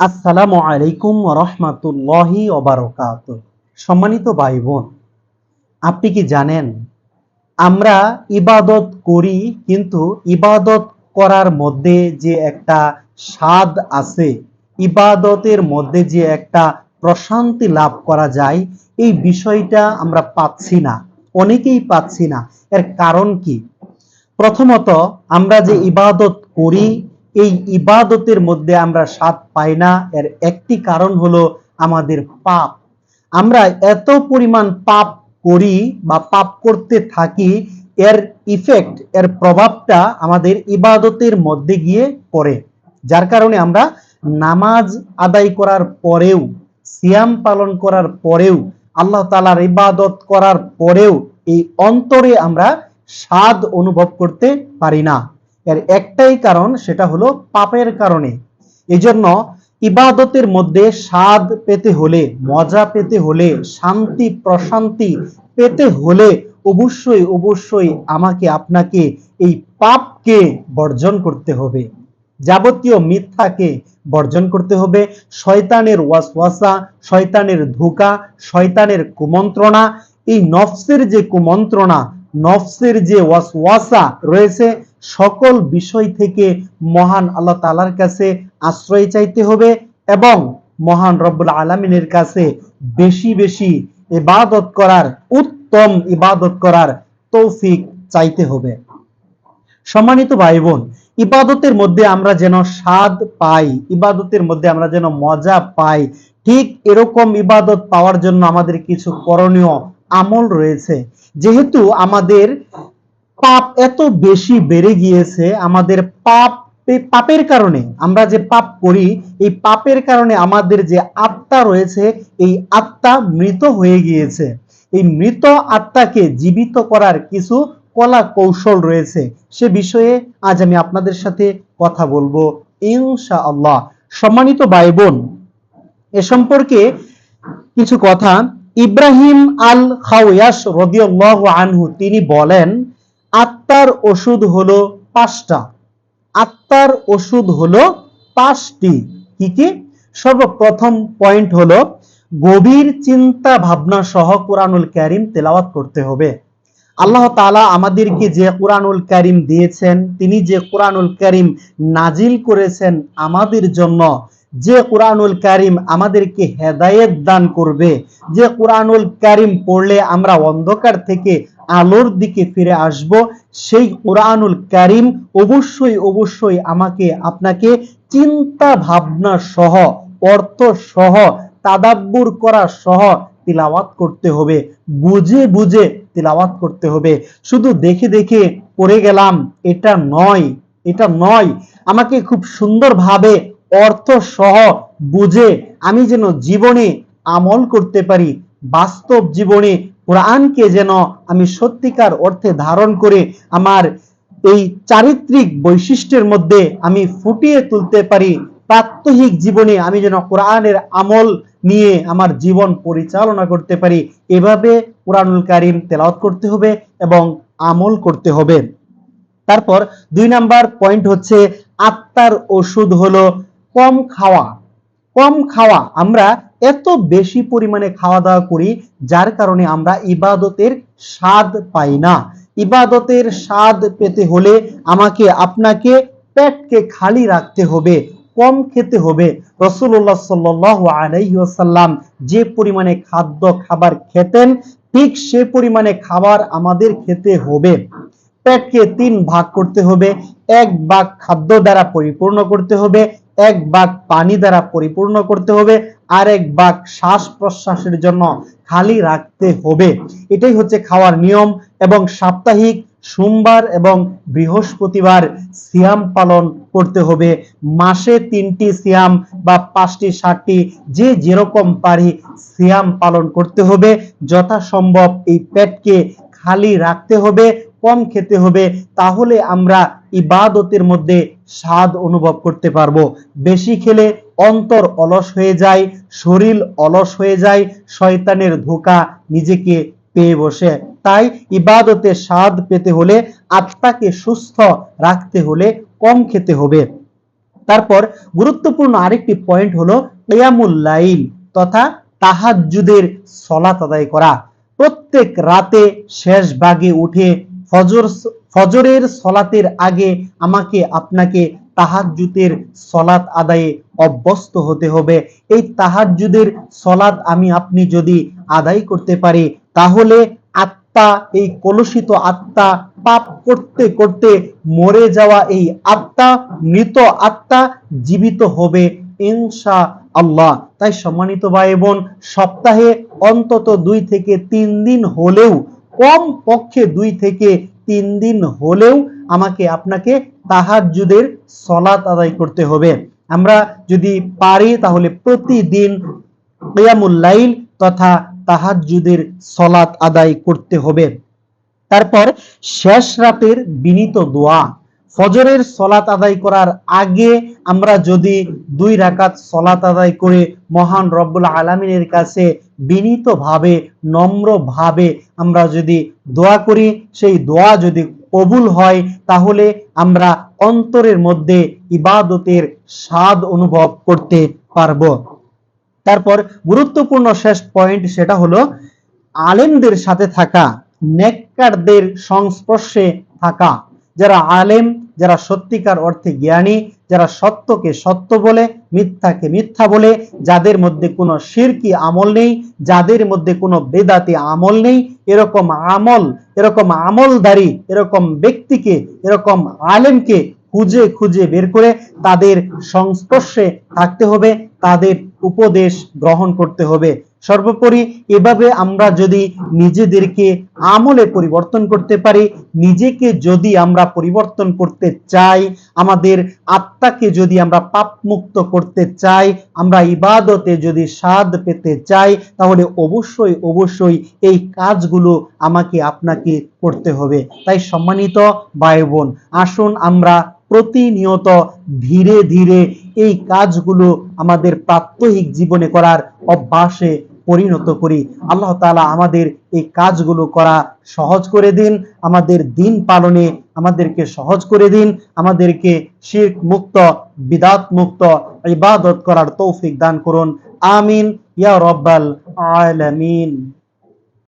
আসসালামু আলাইকুম রহমাতুল্লাহি ওবারকাত সম্মানিত ভাই বোন আপনি কি জানেন, আমরা ইবাদত করি, কিন্তু ইবাদত করার মধ্যে যে একটা স্বাদ আছে, ইবাদতের মধ্যে যে একটা প্রশান্তি লাভ করা যায়, এই বিষয়টা আমরা পাচ্ছি না, অনেকেই পাচ্ছি না। এর কারণ কি? প্রথমত, আমরা যে ইবাদত করি এই ইবাদতের মধ্যে আমরা স্বাদ পাই না। এর একটি কারণ হলো আমাদের পাপ। আমরা এত পরিমাণ পাপ করি বা পাপ করতে থাকি, এর ইফেক্ট এর প্রভাবটা আমাদের ইবাদতের মধ্যে গিয়ে পড়ে। যার কারণে আমরা নামাজ আদায় করার পরেও, সিয়াম পালন করার পরেও, আল্লাহ তালার ইবাদত করার পরেও এই অন্তরে আমরা স্বাদ অনুভব করতে পারি না। এর একটাই কারণ সেটা হলো পাপের কারণে। এজন্য ইবাদতের মধ্যে স্বাদ পেতে হলে, মজা পেতে হলে, শান্তি, প্রশান্তি পেতে হলে অবশ্যই অবশ্যই আমাকে, আপনাকে এই পাপকে বর্জন করতে হবে। যাবতীয় মিথ্যাকে বর্জন করতে হবে। শয়তানের ওয়াসওয়াসা, শয়তানের ধোকা, শয়তানের কুমন্ত্রণা, এই নফসের যে কুমন্ত্রণা, নফসের যে ওয়াসওয়াসা রয়েছে সকল বিষয় থেকে মহান আল্লাহ তালার কাছে আশ্রয় চাইতে হবে এবং মহান রব্বুল আলমিনের কাছে বেশি বেশি ইবাদত করার, উত্তম ইবাদত করার তৌফিক চাইতে হবে। সম্মানিত ভাই বোন ইবাদতের মধ্যে আমরা যেন স্বাদ পাই, ইবাদতের মধ্যে আমরা যেন মজা পাই, ঠিক এরকম ইবাদত পাওয়ার জন্য আমাদের কিছু করণীয় আমল রয়েছে। যেহেতু আমাদের পাপ এত বেশি বেড়ে গিয়েছে আমাদের পাপ পাপের কারণে। আমরা যে পাপ করি, এই পাপের কারণে আমাদের যে আত্মা রয়েছে, এই আত্মা মৃত হয়ে গিয়েছে। এই মৃত আত্মাকে জীবিত করার কিছু কলা কৌশল রয়েছে। সে বিষয়ে আজ আমি আপনাদের সাথে কথা বলব ইনশা আল্লাহ সম্মানিত ভাই বোন এ সম্পর্কে কিছু কথা। ইব্রাহিম আল খাওয়াস রদিয়াল্লাহু আনহু, তিনি বলেন আত্মার ওষুধ হলো পাঁচটা। আত্মার ওষুধ হলো পাঁচটি। কি কি? সর্বপ্রথম পয়েন্ট হলো গভীর চিন্তা ভাবনা সহ কোরআনুল ক্যারিম তেলাওয়াত করতে হবে। আল্লাহ তালা আমাদেরকে যে কোরআনুল ক্যারিম দিয়েছেন, তিনি যে কোরআনুল ক্যারিম নাজিল করেছেন আমাদের জন্য যে কোরআনুল করিম আমাদেরকে হেদায়েত দান করবে, যে কোরআনুল করিম পড়লে আমরা অন্ধকার থেকে আলোর দিকে ফিরে আসব, সেই কোরআনুল করিম অবশ্যই অবশ্যই আমাকে, আপনাকে চিন্তা ভাবনা সহ, অর্থ সহ, তাদাব্বুর করা সহ তিলাওয়াত করতে হবে। বুঝে বুঝে তিলাওয়াত করতে হবে। শুধু দেখে দেখে পড়ে গেলাম, এটা নয় এটা নয়। আমাকে খুব সুন্দরভাবে অর্থ সহ বুঝে আমি যেন জীবনে আমল করতে পারি, বাস্তব জীবনে কোরআনকে যেন আমি সত্যিকার অর্থে ধারণ করে আমার এই চারিত্রিক বৈশিষ্ট্যের মধ্যে আমি ফুটিয়ে তুলতে পারি, প্রাত্যহিক জীবনে আমি যেন কোরআনের আমল নিয়ে আমার জীবন পরিচালনা করতে পারি, এভাবে কোরআনুল কারিম তেলাওয়াত করতে হবে এবং আমল করতে হবে। তারপর দুই নাম্বার পয়েন্ট হচ্ছে, আত্মার ওষুধ হলো কম খাওয়া কম খাওয়া আমরা এত বেশি পরিমাণে খাওয়া দাওয়া করি যার কারণে আমরা ইবাদতের স্বাদ পাই না। ইবাদতের স্বাদ পেতে হলে আমাকে, আপনাকে পেটকে খালি রাখতে হবে, কম খেতে হবে। রসুল্লাহ সাল্লাহ আলাইসাল্লাম যে পরিমাণে খাদ্য, খাবার খেতেন, ঠিক সে পরিমাণে খাবার আমাদের খেতে হবে। পেটকে তিন ভাগ করতে হবে, এক ভাগ খাদ্য দ্বারা পরিপূর্ণ করতে হবে এক বাঘ পানি দ্বারা পরিপূর্ণ করতে হবে, আর এক বাঘ শ্বাস প্রশ্বাসের জন্য খালি রাখতে হবে। এটাই হচ্ছে খাওয়ার নিয়ম এবং সাপ্তাহিক সোমবার এবং বৃহস্পতিবার সিয়াম পালন করতে হবে। মাসে তিনটি সিয়াম বা পাঁচটি ষাটটি যে যেরকম পারি সিয়াম পালন করতে হবে। যথাসম্ভব এই পেটকে খালি রাখতে হবে কম খেতে হবে, তাহলে আমরা ইবাদতের মধ্যে স্বাদ অনুভব করতে পারব। বেশি খেলে অন্তর অলস হয়ে যায়, শরীর অলস হয়ে যায়, শয়তানের ধোকা নিজেকে পেয়ে বসে। তাই ইবাদতে স্বাদ পেতে হলে আত্মাকে সুস্থ রাখতে হলে কম খেতে হবে। তারপর গুরুত্বপূর্ণ আরেকটি পয়েন্ট হলো কিয়ামুল লাইল তথা তাহাজ্জুদের সলাত আদায় করা। প্রত্যেক রাতে শেষ ভাগে উঠে ফজর, ফজরের সলাতের আগে আমাকে আপনাকে তাহাজ্জুদের সলাত আদায়ে অভ্যস্ত হতে হবে। এই তাহাজ্জুদের সলাত আমি আপনি যদি আদায় করতে পারি, তাহলে আত্মা, এই কলুষিত আত্মা, পাপ করতে করতে মরে যাওয়া এই আত্মা, মৃত আত্মা জীবিত হবে ইনশা আল্লাহ তাই সম্মানিত ভাই বোন সপ্তাহে অন্তত দুই থেকে তিন দিন হলেও কম পক্ষে দুই থেকে তিন দিন হলেও আমাকে আপনাকে তাহাজ্জুদের সলাত আদায় করতে হবে। আমরা যদি পারি তাহলে প্রতিদিন লাইল তথা তাহাজ্জুদের সলাত আদায় করতে হবে। তারপর শেষ রাতের বিনীত দোয়া। ফজরের সলাত আদায় করার আগে আমরা যদি দুই রাকাত সলাত আদায় করে মহান রব্বুল আলমিনের কাছে বিনীতভাবে, নম্রভাবে আমরা যদি দোয়া করি, সেই দোয়া যদি কবুল হয়, তাহলে আমরা অন্তরের মধ্যে ইবাদতের স্বাদ অনুভব করতে পারব। তারপর গুরুত্বপূর্ণ শেষ পয়েন্ট সেটা হলো, আলেমদের সাথে থাকা, নেককারদের সংস্পর্শে থাকা। যারা আলেম, যারা সত্যিকার অর্থে জ্ঞানী, যারা সত্যকে সত্য বলে, মিথ্যাকে মিথ্যা বলে, যাদের মধ্যে কোনো শিরকি আমল নেই, যাদের মধ্যে কোনো বেদাতি আমল নেই, এরকম আমল, এরকম আমলদারি, এরকম ব্যক্তিকে, এরকম আলেমকে খুঁজে খুঁজে বের করে তাদের সংস্পর্শে থাকতে হবে, তাদের উপদেশ গ্রহণ করতে হবে। সর্বোপরি এভাবে আমরা যদি নিজেদেরকে আমলে পরিবর্তন করতে পারি, নিজেকে যদি আমরা পরিবর্তন করতে চাই, আমাদের আত্মাকে যদি আমরা পাপ মুক্ত করতে চাই, আমরা ইবাদতে যদি স্বাদ পেতে চাই, তাহলে অবশ্যই অবশ্যই এই কাজগুলো আমাকে, আপনাকে করতে হবে। তাই সম্মানিত ভাই বোন আসুন আমরা প্রতিনিয়ত ধীরে ধীরে এই কাজগুলো আমাদের প্রাত্যহিক জীবনে করার অভ্যাসে পরিণত করি। আল্লাহ তাআলা আমাদের এই কাজগুলো করা সহজ করে দিন, আমাদের দিন পালনে আমাদেরকে সহজ করে দিন, আমাদেরকে শিরক মুক্ত, বিদাত মুক্ত, ইবাদত করার তৌফিক দান করুন। আমিন, ইয়া রব্বাল আলামিন।